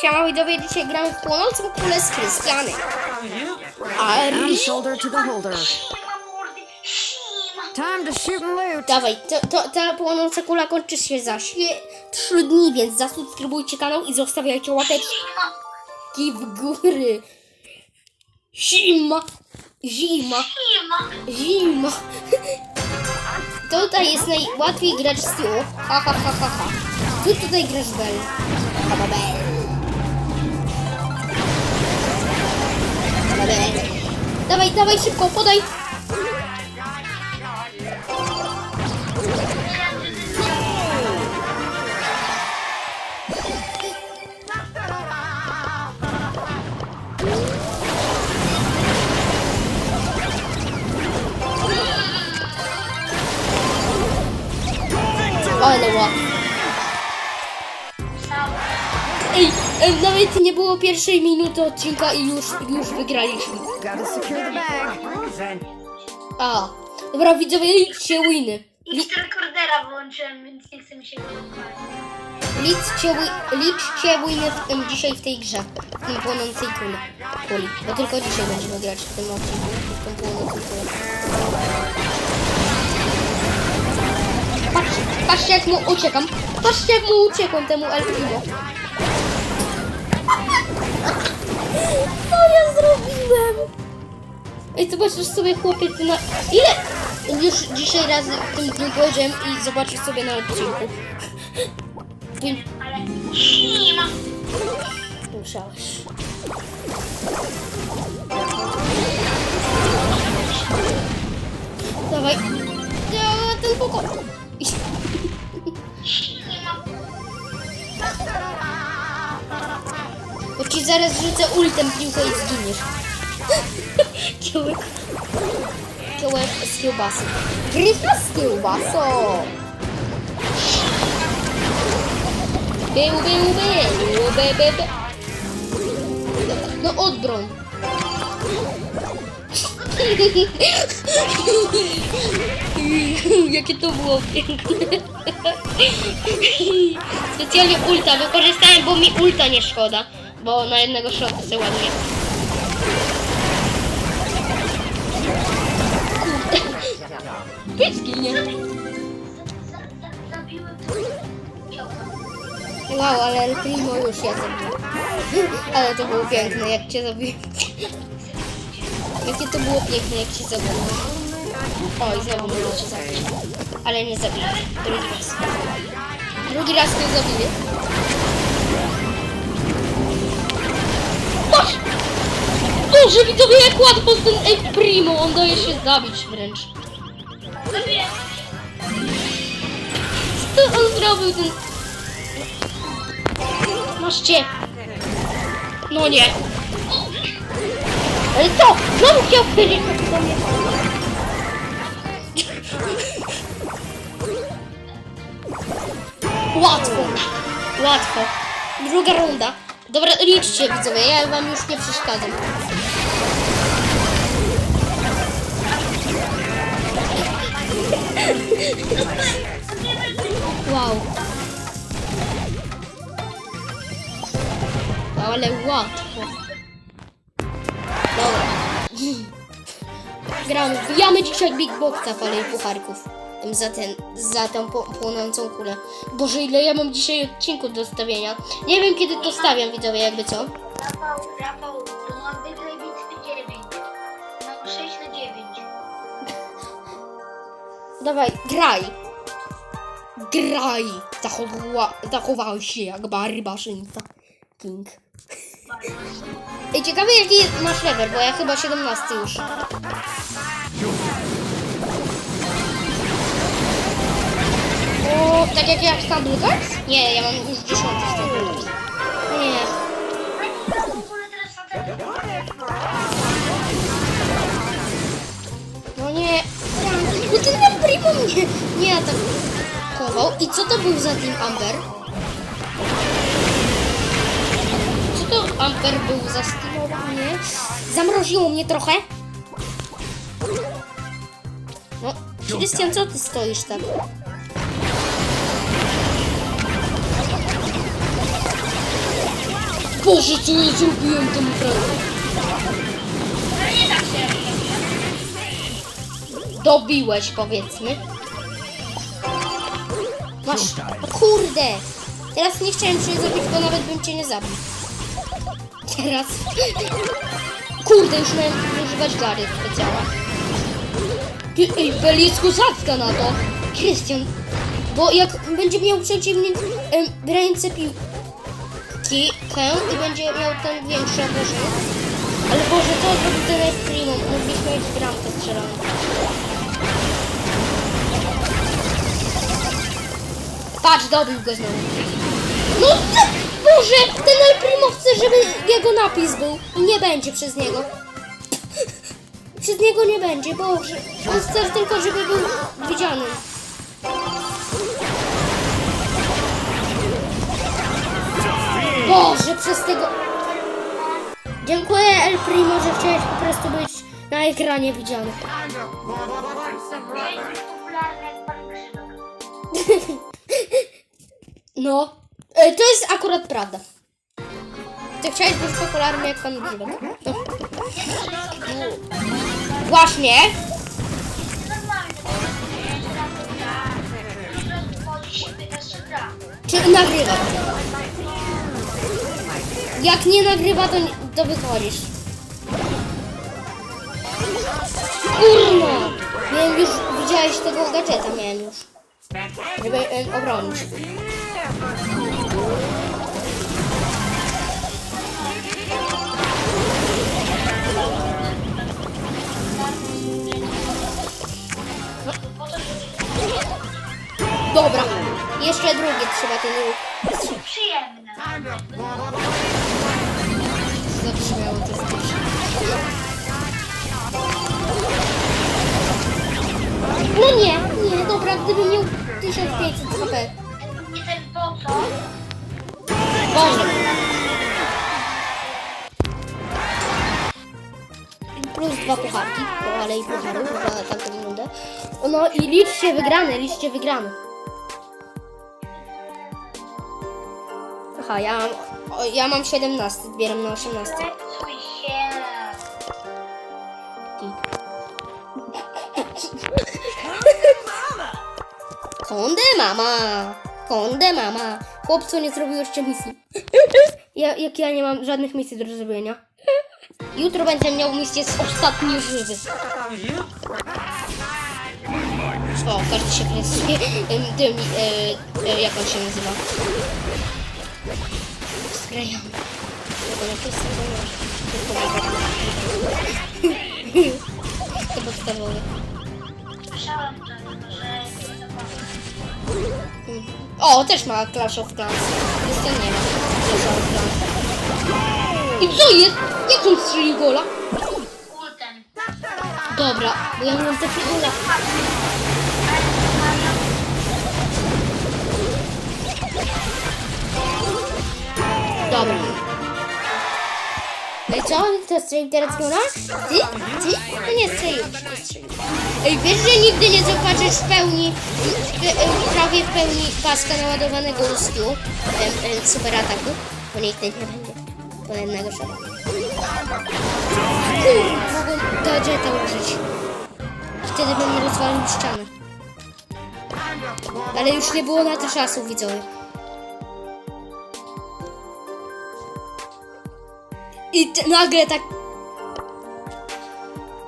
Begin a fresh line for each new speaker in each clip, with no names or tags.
Siema widzowie, dzisiaj gramy w płonącą kulę z Krystianem. A
I'm shoulder to the holder. Time to shoot and loot.
Dawaj, to, to, ta płonąca kula kończy się za sie- 3 dni, więc zasubskrybujcie kanał i zostawiajcie łapeczki w góry. Zima, zima, zima. Tutaj jest najłatwiej grać z tyłu. Ha, ha, ha, ha, ha. Ty tutaj grasz Bell. Chyba Bell. Chyba Dawaj, dawaj szybko, podaj. Ale ładnie. Nawet nie było pierwszej minuty odcinka i już, już wygraliśmy. A, dobra widzowie, liczcie winy. Li,
Jeszcze rekordera włączyłem, więc nie chce mi się go
liczcie, wi- liczcie winy w tym, dzisiaj w tej grze. W tym płonącej kuli. kuli. Bo tylko dzisiaj będziemy grać w tym odcinku. W tym płonącej kuli. Patrzcie, patrzcie jak mu uciekam. Patrzcie jak mu uciekłem temu El Primo. Co ja zrobiłem? Ej, zobaczysz sobie chłopiec na... Ile już dzisiaj razy w tym dniu i zobaczysz sobie na odcinku.
Sima!
Musiałeś. Zaraz rzucę ultem piłkę i zginiesz. Kiełek. Kiełek z kiełbasą. Gryfa z kiełbasą. Był, był, był, be, be, be. No odbroń. Jakie to było piękne. Specjalnie ulta wykorzystałem, bo mi ulta nie szkoda. Bo na jednego shota se ładnie. Pyski, nie?
Zabiłem.
Wow, ale El Primo już ja zabiłem. Ale to było piękne, jak cię zabiłem. Jakie to było piękne, jak cię zabiłem. Oj, znowu mnie cię zabić. Ale nie zabiję. Drugi raz. Drugi raz nie zabiję. Boże, widzowie, jak łatwo z tym El Primo. On daje się zabić wręcz. Co on zrobił ten... Masz cię. No nie. Ale co? Znowu chciał wchodzić do mnie. Łatwo. Łatwo. Druga runda. Dobra, liczcie widzowie, ja wam już nie przeszkadzam. Wow. Ale łatwo. Dobra. Gramy. Wbijamy dzisiaj Big Boxa w Alei Pucharków. Za, ten, za tą płonącą kulę. Boże, ile ja mam dzisiaj odcinku do stawiania. Nie wiem, kiedy to stawiam, widzowie, jakby co.
Rafał, Rafał,
Dawaj, graj. Graj. Zachowa, zachował się jak barbarzyńca. King. Ej, ciekawe jaki masz level, bo ja chyba 17 już. O, tak jak ja w Stumble Nie, ja mam już 10 Stumble Nie. Ten El Primo mnie nie atakował. I co to był za Team Amber? Co to Amber był za steamowanie? Zamroziło mnie trochę. No, Krystian, co ty stoisz tak? Boże, co ja zrobiłem temu prawie? Dobiłeś, powiedzmy. Masz... Kurde! Teraz nie chciałem cię zabić, bo nawet bym cię nie zabił. Teraz... Kurde, już miałem używać gary specjalna. Ty, ej, Bel jest kozacka na to. Krystian. Bo jak będzie miał przeciwnik em, ręce piłkę i będzie miał ten większy obrażenie. Ale Boże, co zrobił ten Primo? Mogliśmy mieć bramkę strzelone. Patrz, dobił go znowu. No Boże, ten El chce, żeby jego napis był. Nie będzie przez niego. Przez niego nie będzie, Boże. On chce tylko, żeby był widziany. Boże, przez tego... Dziękuję El Primo, że chciałeś po prostu być na ekranie widziany. No, e, to jest akurat prawda. Ty chciałeś być popularny jak pan Grzybek. No. Właśnie.
Czy
nagrywa? Jak nie nagrywa, to, to wychodzisz. Kurno! Miałem już, widziałeś tego gadżeta, miałem już. Żeby e, obronić. Dobra, jeszcze drugie trzeba ten łuk.
Przyjemne.
Zabrzmiało to strasznie. No nie, nie, dobra, gdybym miał 1500 HP.
Po co?
Boże. Plus dwa pucharki, bo ale i pucharów za tamtą. No i liczcie wygrane, liczcie wygrane. Aha, ja o, ja mam 17, zbieram na 18.
Leczuj się.
Konde mama! Konde mama! Chłopcu, nie zrobił jeszcze misji. Ja, jak ja nie mam żadnych misji do zrobienia. Jutro będę miał misję z ostatni żywy. O, każdy się kręci tym, e, e, jak on się nazywa? Przedstawiam. To podstawowe.
Słyszałem to, że.
O, też ma Clash of Clans. Jest ten nie ma Clash of Clans. I co jest? Jak on strzelił gola? Dobra, bo ja mam takiego gola. Dobra. I co? Kto strzelił teraz gola? Ty? Ty? No nie strzelił. Nie. Ej, wiesz, że nigdy nie zobaczysz w pełni, w, e, prawie w pełni paska naładowanego ustru em, em, super ataku? Bo nigdy nie będzie. Bo jednego szara. Kurde, mogłem gadżeta użyć. Wtedy bym rozwalił ścianę. Ale już nie było na to czasu, widzowie. I nagle tak...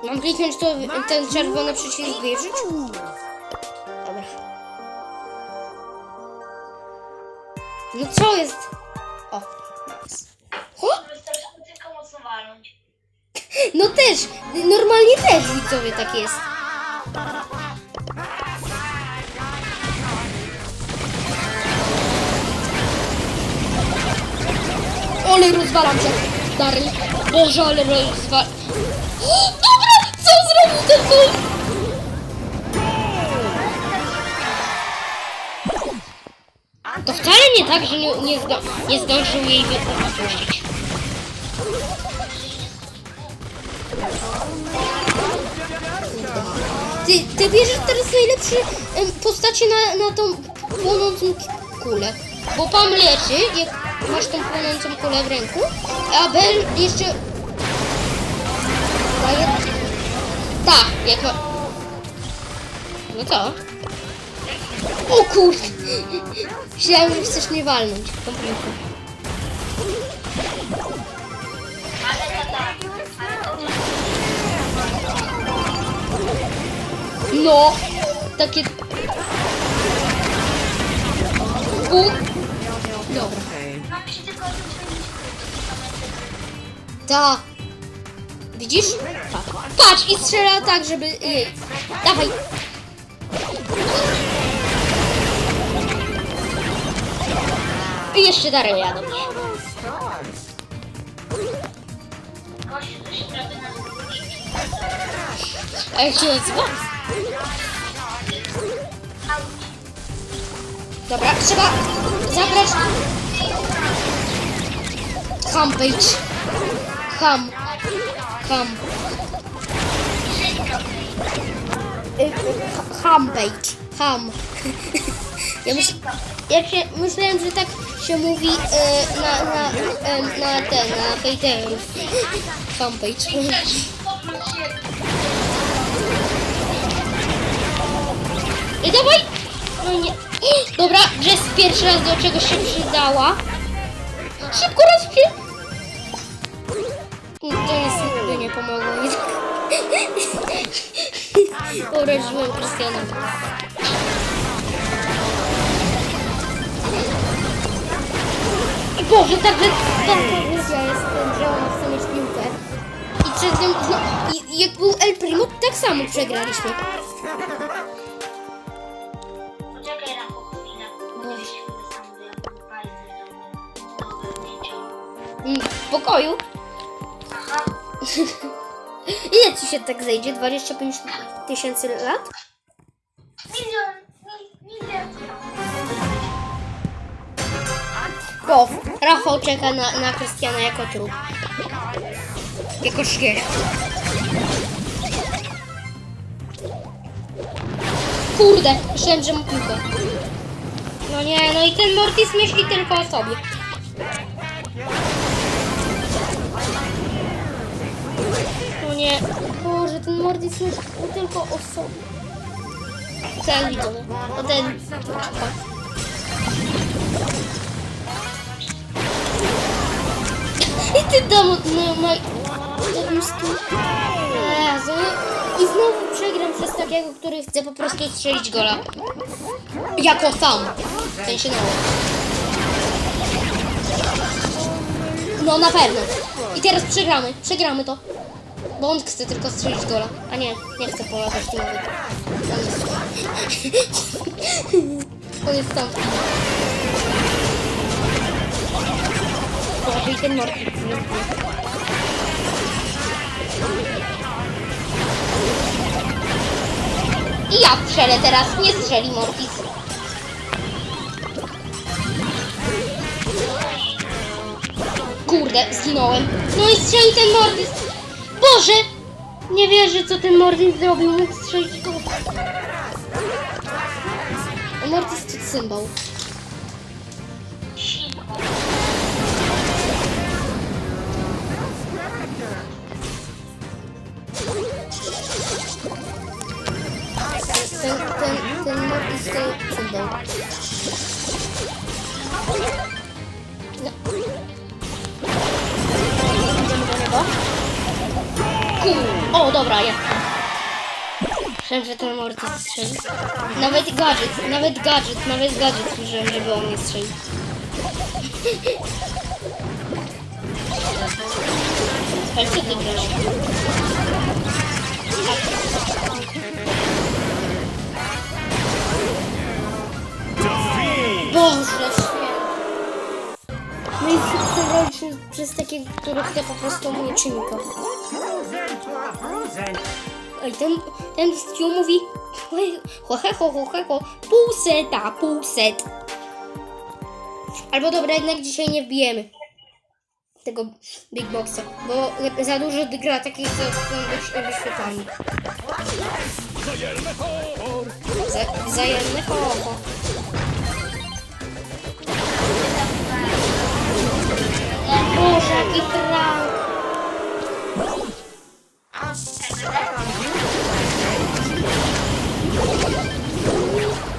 Mam kliknąć to, ten czerwony przycisk wierzyć? Dobra. No co jest? O. O,
Wystarczy tylko mocno walnąć.
no też, normalnie też widzowie tak jest. Ale rozwalam się, stary. Boże, ale rozwalam. Dobra, co zrobił ten gol? To wcale nie tak, że nie, nie, nie zdążył jej wy- wypuścić. Ty, ty bierzesz teraz najlepsze em, postacie na, na tą płonącą kulę. Bo Pam leczy, jak masz tą płonącą kulę w ręku, a Bel jeszcze daje... Tak, jak ma... No co? O kurde! Myślałem, że chcesz mnie walnąć.
to
No! Takie... U... Dobra. Ta. Widzisz? Tak. Patrz i strzela tak, żeby jej. Dawaj. I jeszcze dalej jadą. A jak się nazywa? Dobra, trzeba zabrać Hampage. Ham. Ham. Y, y, ha- Hampage. Ham. Ja, myśl, się, myślałem, że tak się mówi y, na, na, em, na ten, na hejterów. Hampage. I dawaj! No nie. Dobra, Jess pierwszy raz do czegoś się przydała. Szybko raz. To nic by nie pomogło. Uraziłem Krystiana. I Boże, tak, że taka głupia jestem, że ona chce mieć piłkę. I przed tym, no, i, jak był El Primo, tak samo przegraliśmy.
Poczekaj na chwilę. Do
Mm, W pokoju. Ile ci się tak zejdzie? 25 tysięcy lat?
Milion. mi- Milion.
Pow. Rafał czeka na, na Krystiana jako trup. Jako śwież. Kurde, myślałem, że mu piłkę. No nie, no i ten Mortis myśli tylko o sobie. Nie, Boże, ten Mortis myśli tylko o sobie. Ten widzony. O ten. I ty dom... No. Jezu. I znowu przegram przez takiego, który chce po prostu strzelić gola. Jako sam. W sensie no. No na pewno. I teraz przegramy. Przegramy to. Bo on chce tylko strzelić gola. A nie, nie chce polatać tymowy. On jest... On jest tam. Boże, i ten Mortis. I ja strzelę teraz, nie strzeli Mortis. Kurde, zginąłem. No i strzeli ten Mortis. Boże! Nie wierzę, co ten Mortis zrobił. Mógł strzelić go. A Mortis to symbol. Ten, ten, ten Mortis to symbol. Kur- O, dobra, ja. Myślałem, że ten Mortis strzeli. Nawet gadżet, nawet gadżet, nawet gadżet użyłem, żeby on nie strzelił. Ale co ty grasz? Boże. No i przegraliśmy przez takiego, który chce po prostu Oj, ten, ten Stu mówi ho, he, ho, ho, he, ho, pół seta, pół set. Albo dobra, jednak dzisiaj nie wbijemy tego Big Boxa, bo za dużo gra takich, co chcą być wyświetlani.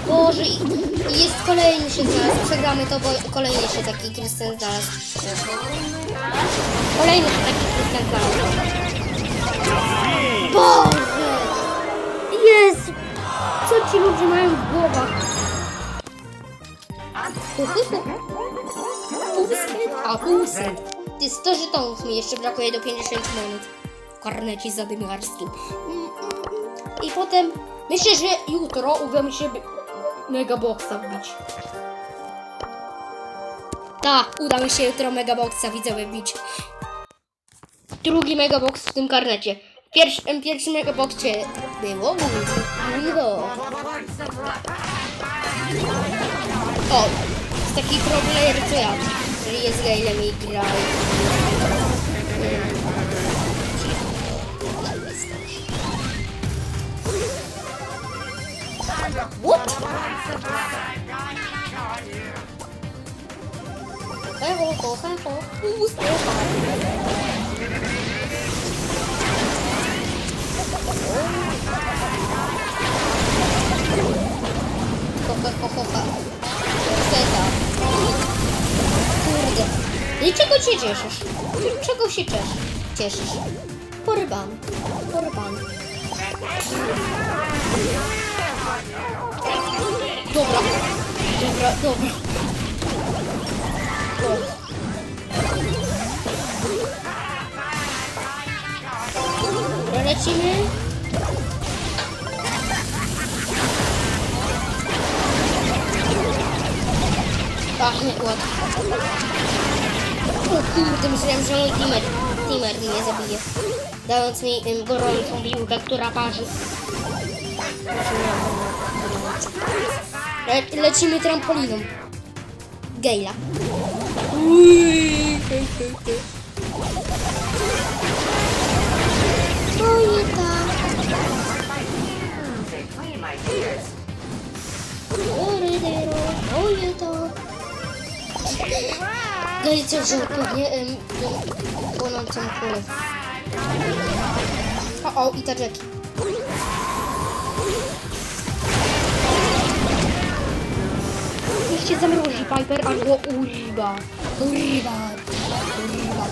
Boże, jest kolejny się znalazł. Przegramy to, bo kolejny się taki Krystian znalazł. Kolejny się taki Krystian znalazł. Boże! Jezu! Co ci ludzie mają w głowach? Półset? A, półset. Ty 100 żetonów mi jeszcze brakuje do 50 minut. Karnecie zadymiarskim. I potem myślę, że jutro uda mi się megaboxa wbić. Tak, uda mi się jutro megaboxa widzowie wbić. Drugi megabox w tym karnecie. W pierwszym, pierwszym megaboxie było gówno. O, jest taki pro player co ja, czyli jest gailem i gra. What? Heho, ho, heho, uspokaj. Ho, ho, ho, ho, ho. Kurde. I czego się cieszysz? Czego się cieszysz? Cieszysz? Porybany. Porybany. Dobra, dobra. Dobra. Lecimy. Pachnie łatwo. O kurde, myślałem, że mój teamer, teamer mnie zabije. Dając mi ym, gorącą piłkę, która parzy. Le lecimy trampoliną. Gejla. Ui, hej, hej, hej. Tak. Oj, to. Gejcie wziął pewnie ym, płonącą kulę. O, o, i ta Jackie. Niech cię zamrozi Piper albo Uriba. Uriba. Uriba.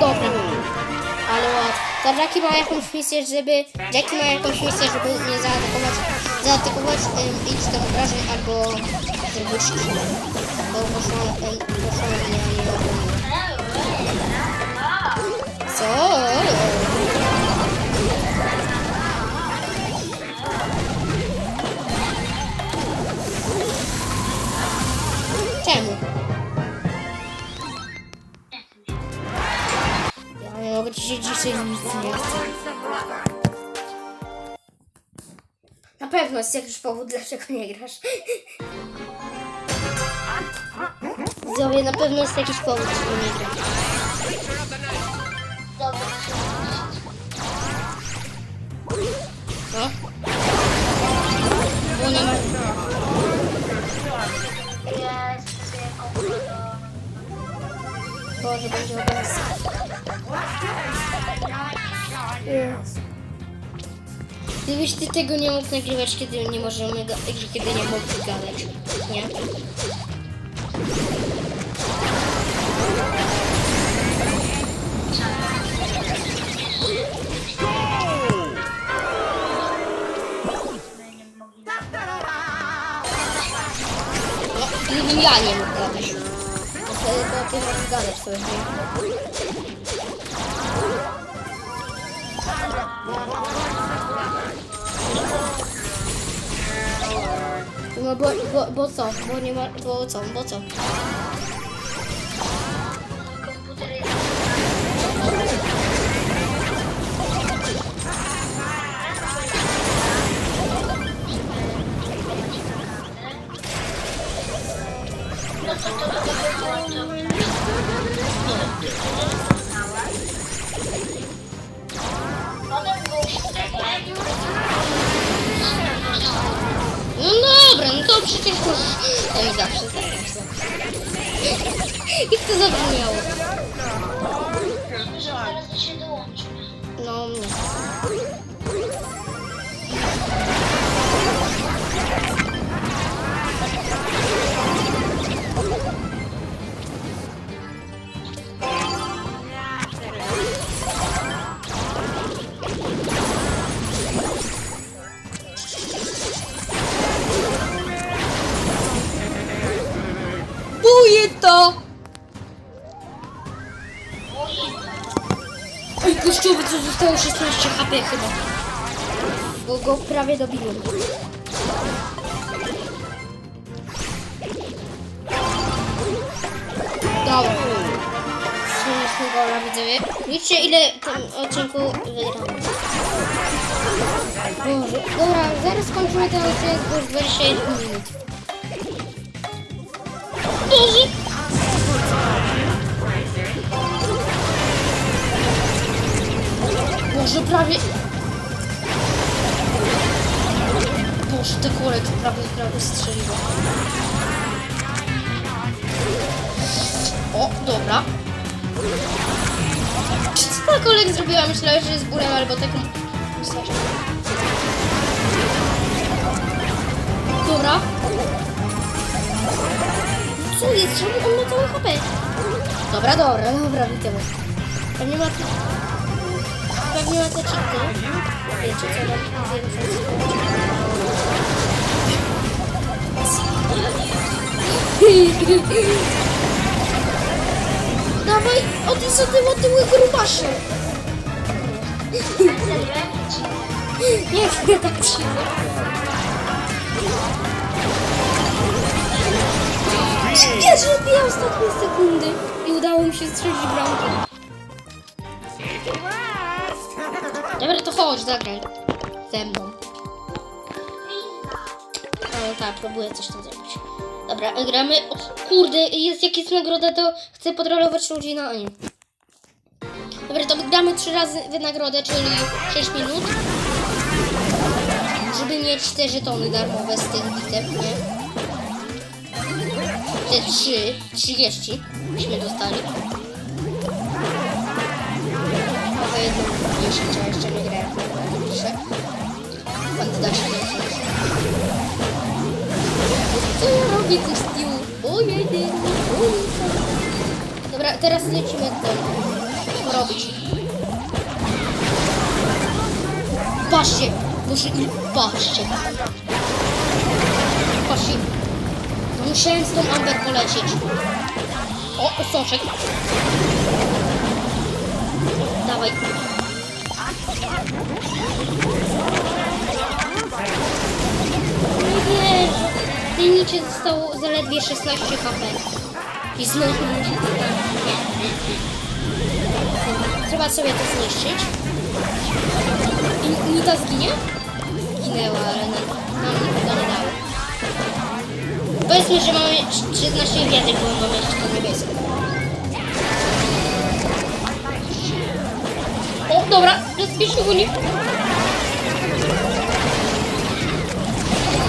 Dobra. Ale. Ta Jackie ma jakąś misję, żeby... Jackie ma jakąś misję, żeby nie zaatakować... Zaatakować um, idź tam obrażeń albo zrobić. Bo poszłam... Um, poszłam na nie Co? Czemu? Ja nie mogę się dzisiaj nic nie chce. Na pewno jest jakiś powód, dlaczego nie grasz. Zowie, na pewno jest jakiś powód, dlaczego nie grasz. Bo nie ma... Boże, będzie. Jezu. Gdybyś ty tego nie mógł nagrywać, kiedy nie możemy, kiedy nie mógł gadać, nie? Gdybym ja nie mógł gadać. To wtedy to ty możesz gadać sobie? No bo, bo, bo co? Bo nie ma, bo co? Bo co?
No
dobra, no to przecież już tam zawsze, tak zawsze. Jak to zabrzmiało? No mnie. Zostało 16 HP chyba. Bo go prawie dobiłem. Dobra. Słoneczny gola widzowie. Liczcie ile w tym odcinku wygramy. Boże, dobra, zaraz skończymy ten odcinek, bo już 21 minut. Boże, prawie... Boże, te kolek prawie, prawie strzeliło. O, dobra. Co ta kolek zrobiła? Myślałem, że jest bólem albo taką... Dobra. Co jest? Czemu on ma całe HP? Dobra, dobra, dobra, widzę. Pewnie ma... Ma te cheaty. Wiecie co, mam Dawaj, o ty co ty otyły grubasze. Nie, nie tak się. Ja ostatnie sekundy i udało mi się strzelić bramkę. Dobra, to chodź, zagraj. Ze mną. No tak, próbuję coś tam zrobić. Dobra, gramy. O kurde, jest jakieś nagroda, to chcę potrolować ludzi na nim. Dobra, to gramy trzy razy wynagrodę, czyli 6 minut. Żeby mieć te żetony darmowe z tych bitew, nie? Te 3, 30 byśmy dostali. Jedną mniejszą, a jeszcze nie grałem w. Bandyda się nie otworzy. Co ja robię tu z tyłu? O jedyny, Dobra, teraz lecimy do robić. Patrzcie, muszę patrzcie. Patrzcie. Musiałem z tą Amber polecieć. O, soczek. Dawaj. Nie wierzę. Linijcie zostało zaledwie 16 HP. I znowu Trzeba sobie to zniszczyć. I Nita zginie? Zginęła, ale nam, nam nikogo nie dało. Powiedzmy, że mamy 13 gwiazdek, bo mamy jeszcze niebieskie. Dobra, bezpiecznie go nie...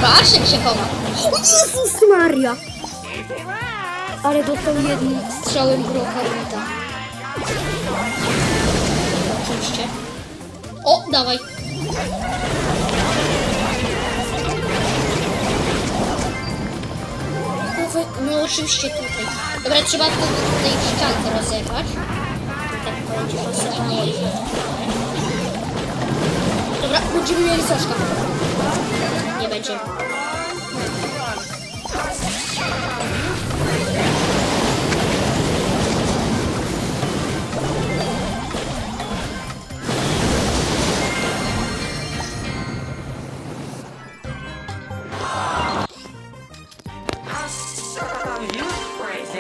Patrz jak się chowa. O Jezus Maria! Ale dostał jednym strzałem brokarita. Oczywiście. O, dawaj. Kurwa, No oczywiście tutaj. Dobra, trzeba to tutaj ściankę rozerwać. Tak będzie pasowało. Dobra, będziemy mieli soczka. Nie będzie.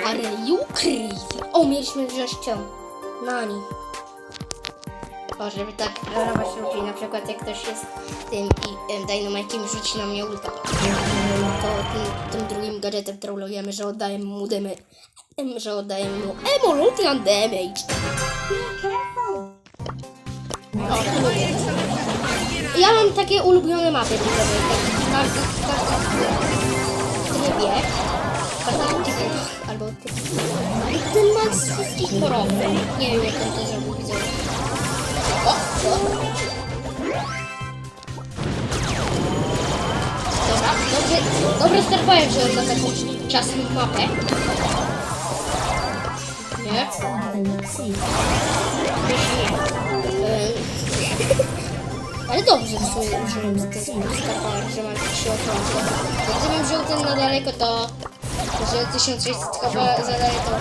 Ale you crazy. O, mieliśmy cię. Nani. O, żeby tak trollować ludzi, na przykład jak ktoś jest tym i em, Dynamite'iem rzuci na mnie ulta. To tym, tym drugim gadżetem trollujemy, że oddaję mu demy, em, że oddaję mu emolutian damage. O. Ja mam takie ulubione mapy, widzowie, tak każdy, każdy w trybie, każdy typ, albo typ. I ten Max wszystkich chorob. Nie wiem jak on to zrobił. O, Co? Dobra, dobrze, dobrze sterpałem, że on ma taką ciasną mapę. Nie? Eee, Ale dobrze w sumie użyłem z skarpala, że mam trzy okrągłe. Gdybym wziął ten na daleko, to że 1600 chyba za daleko.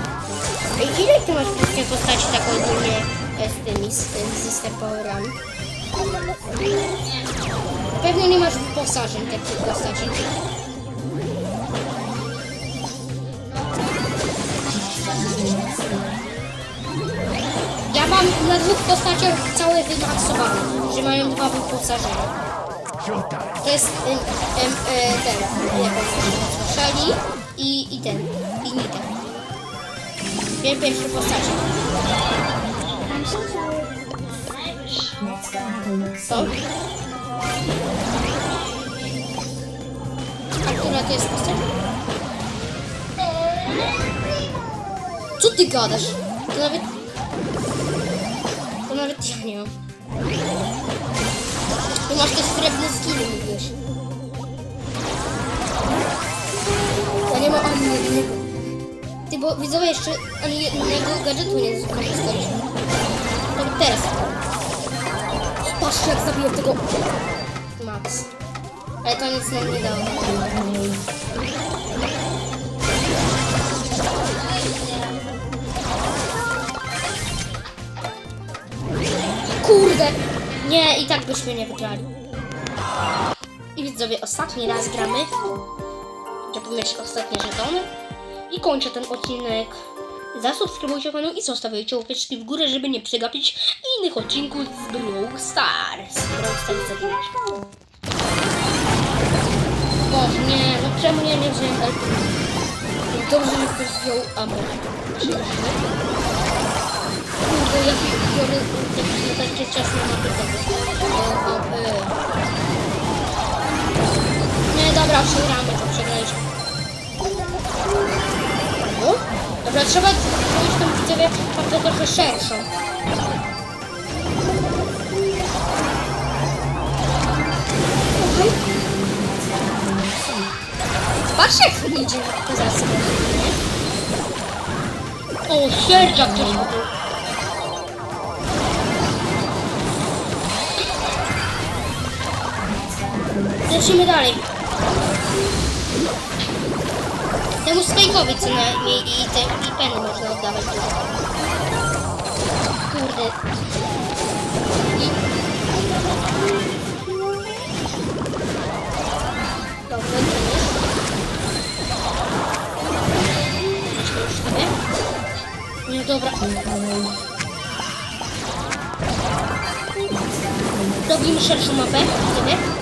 Ej, ile ty masz właśnie postaci tak ogólnie e, z tymi, z, z, ze Star Powerami? Pewnie nie masz wyposażeń takich postaci. Ja mam na dwóch postaciach całe wymaksowane, że mają dwa wyposażenia. To jest em, em, e, ten, jak on się nazywa, Shali i, i ten, i Nita. Dwie pierwsze postacie. Co? A która to jest postać? Co ty gadasz? To nawet... To nawet ja nie mam. Ty masz te srebrne skiny, mówisz. Nie mam ani jednego. Ty, bo widzowie jeszcze ani jednego gadżetu nie skorzystaliśmy. No teraz. Patrzcie jak zabiłem tego... Max. Ale to nic nam nie dało. Kurde! Nie, i tak byśmy nie wygrali. I widzowie, ostatni raz gramy. Mieć ostatnie żetony. I kończę ten odcinek. Zasubskrybujcie kanał i zostawiajcie łapeczki w górę, żeby nie przegapić innych odcinków z Brawl Stars. Brawl Stars zabijać. Boże, nie, no czemu ja nie wziąłem LP? Dobrze, że ktoś wziął Amber. Kurde, ja biorę jakieś takie ciasne mapy dobra, przegramy to, przegraliśmy. O, dobra, trzeba zrobić tą widzowie mapę trochę szerszą. Mhm. Patrz jak idzie kozacko, nie? O, sierdziak też był. Lecimy dalej. Temu spajkowi co najmniej i, te, i peny można oddawać. Kurde. Dobra, nie już sobie. Nie, dobra. Robimy szerszą mapę, widzimy?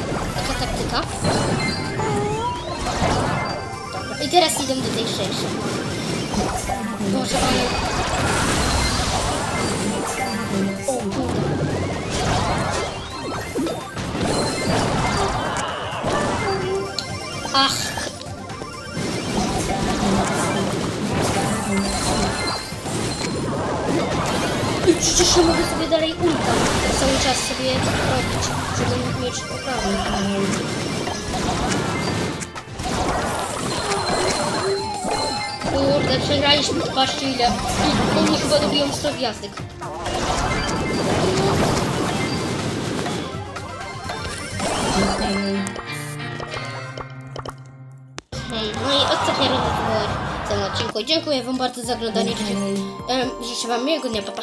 Teraz idę do tej szerszej. Boże, ale... O kurde. Ach. I przecież ja mogę sobie dalej ulta cały czas sobie robić, żeby mieć poprawę. Kurde, przegraliśmy, patrzcie ile. Oni chyba dobiją 100 gwiazdek. Hmm, No i ostatnia runda w tym odcinku. Dziękuję Wam bardzo za oglądanie. Em, Życzę Wam miłego dnia, papa.